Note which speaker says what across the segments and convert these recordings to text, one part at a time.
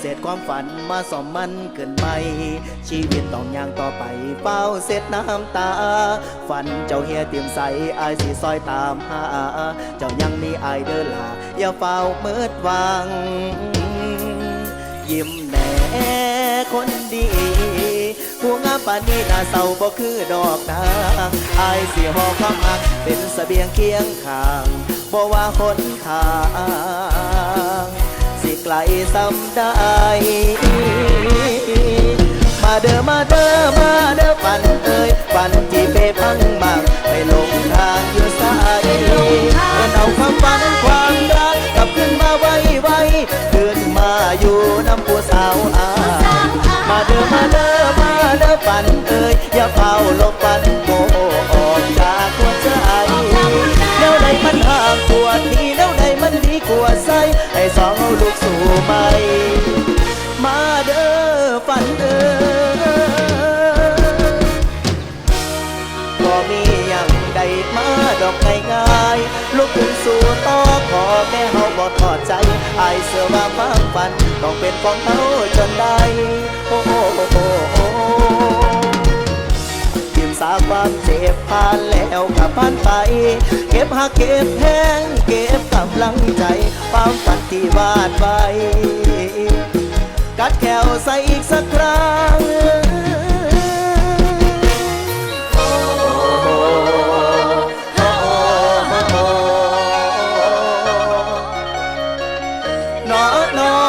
Speaker 1: เสร็จความฝันมาสอมมันเกินไป ชีวิตต้องย่างต่อไปเฝ้าเสร็จน้ำตา ฝันเจ้าเฮียเตรียมใสอายสีซอยตามหา เจ้ายังมีอายเดินลาอย่าเฝ้าเมิดวังยิ้มแหน่คนดีผู้งามปานนี้น่าเศร้าบ่คือดอกนางอายสิหอความหักเป็นสเสบียงเคียงข้างบ่ว่าคนทาง ลซ้ำได้ มาเด้อมาเด้อมาเด้อปันเอ้ยปันที่เปพังมากไปลงทางอยู่สายเอิ้นเอาความฝันความรักกลับขึ้นมาไว้ไว้ขึ้นมาอยู่น้ำผู้สาวอามาเด้อมาเด้อมาเด้อปันเอ้ยอย่าเฝ้าลบปัน ไหมาเด้อฝันเด้อบ่มีอย่างใดมาดอกง่ายๆลุกขึ้นสู่ต่อขอแม่เฮาบ่ทอดใจอายเสือว่าฟังฝัน ต้องเป็นของเฮาจนได้ โอ้โอ้โอ้โอ้ สาความเจ็บผ่านแล้วกับผ่านไป เก็บหักเก็บแห้งเก็บกำลังใจ ความฝันที่วาดไว้กัดแขวใส่อีกสักครั้งโอ้โอ้นอนอน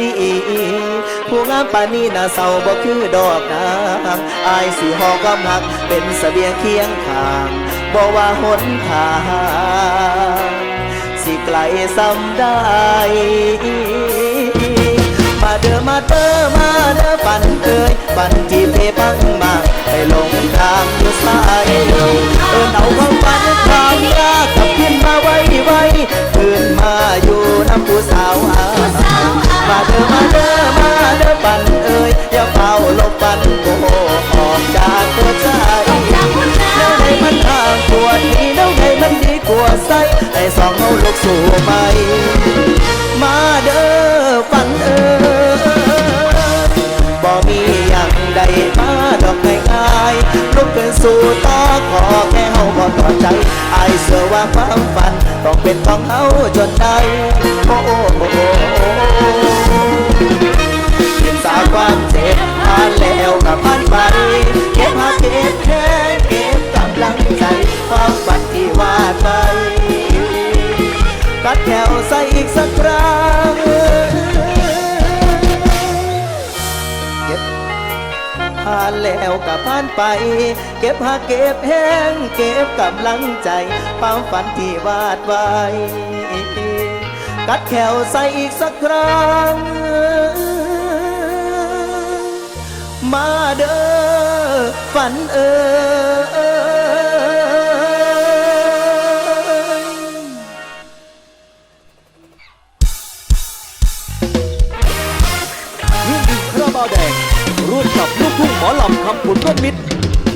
Speaker 1: ดี ผู้งามปานนี้น่าเศร้าบ่คือดอกนางอายสิหอความหักเป็นเสบียงเคียงข้างบ่ว่าหนทางสิไกลซ้ำได้มาเด้อมาเด้อมาเด้อปันเอ้ยปันจีบ สองเอาลูกสู่ไป มาเด้อฝันเอ้ยบ่มีอย่างใดมาดอกง่ายๆลุกขึ้นสู่ต่อขอแค่เฮาบ่ถอใจอายเชื่อว่าความฝันต้องเป็นของเฮาจนได้โอ้โอ้โอ้โอ้เห็นสาความจ แล้วกับผ่านไป เก็บหักเก็บแห้งเก็บกำลังใจความฝันที่วาดไว้ กัดแขวใส่อีกสักครั้ง มาเด้อฝันเอ่ย
Speaker 2: รุ่นดิงคราบาวแดง ร่วมกับลูกทุ่งหมอลำคำผุนร่วมมิตร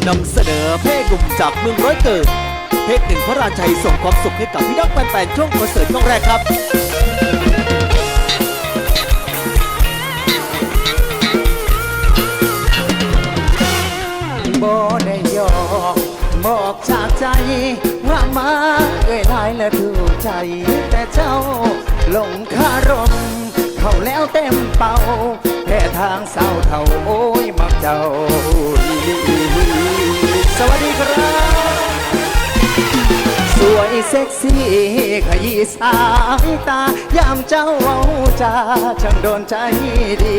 Speaker 2: นำเสนอเพลงหนุ่มจากเมืองร้อยเกิดเพลงหนึ่งพระราชัยส่งความสุขให้กับพี่น้องแฟนๆช่วงคอนเสิร์ตช่วงแรกครับ
Speaker 3: บ่ได้ยอกบอกจากใจว่ามาเอ่ยลายและถูกใจ แต่เจ้าหลงคารม เขาแล้วเต็มเป่าแค่ทางเศร้าเท่าโอ้ยมักเจ้า สวัสดีครับ สวยเซ็กซี่ขยี้สายตา ยามเจ้าเว้าจาช่างโดนใจดี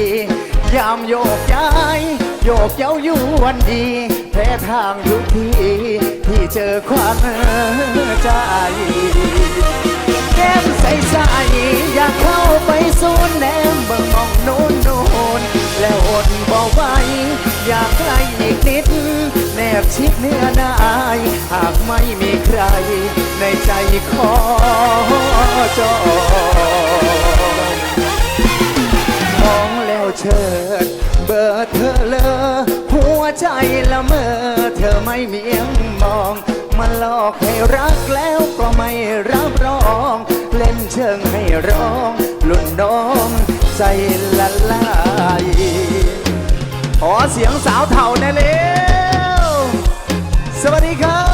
Speaker 3: ยามโยกย้าย โยกเย้าอยู่วันดีแพ้ทางทุกทีที่เจอความใจ แก้มใสใสอยากเข้าไปสูนแนมเบิ่งมองโน้นโน้นแล้วอดบอกไว้อยากใกล้อีกนิด แนบชิดเนื้อนายหากไม่มีใคร ในใจขอจองมองแล้วเชิด เบอร์เธอเลอหัวใจละเมอเธอไม่เมียงมอง มาหลอกให้รักแล้วก็ไม่รับรอง เล่นเชิงให้ร้องหลุดน้องใจละลายขอเสียงสาวเถ่าแน่เร็วสวัสดีครับ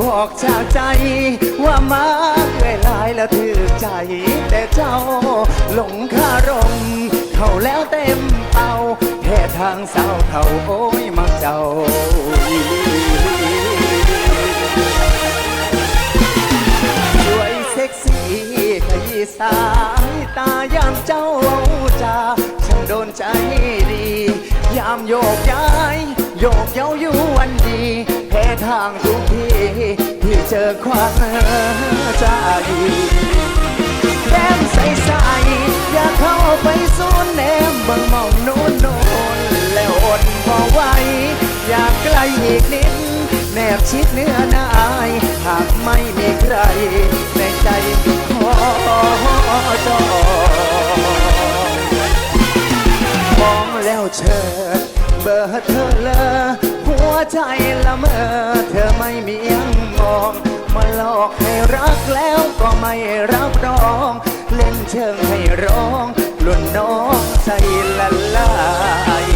Speaker 3: บอกจากใจ ว่ามาเอ่ยลายแล้วถือใจ แต่เจ้าหลงคารม เขาแล้วเต็มเป่าแค่ทางเศร้าเท่าโอ้ยมักเจ้าอีหลีสวยเซ็กซี่ขยี้สายตายามเจ้าเอาจาช่างโดนใจดี ยามโยกย้าย โยกเย้าอยู่วันดี ทางทุกทีที่เจอความใจแก้มใสใสๆอยากเข้าไปสูนแนมบังมองโน้นโน้นแล้วอดพอไหวอยากใกล้อีกนิด แนบชิดเนื้อนายหากไม่มีใคร ในใจขอจองมองแล้วเชิดเบอร์เธอเลอหัว ใจละเมอเธอไม่มียังมอง มาหลอกให้รักแล้วก็ไม่รับรอง เล่นเชิงให้ร้องลุ่นน้องใจละลาย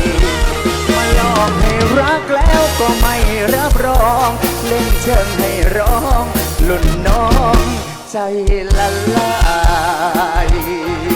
Speaker 3: มาหลอกให้รักแล้วก็ไม่รับรอง เล่นเชิงให้ร้องลุ่นน้องใจละลาย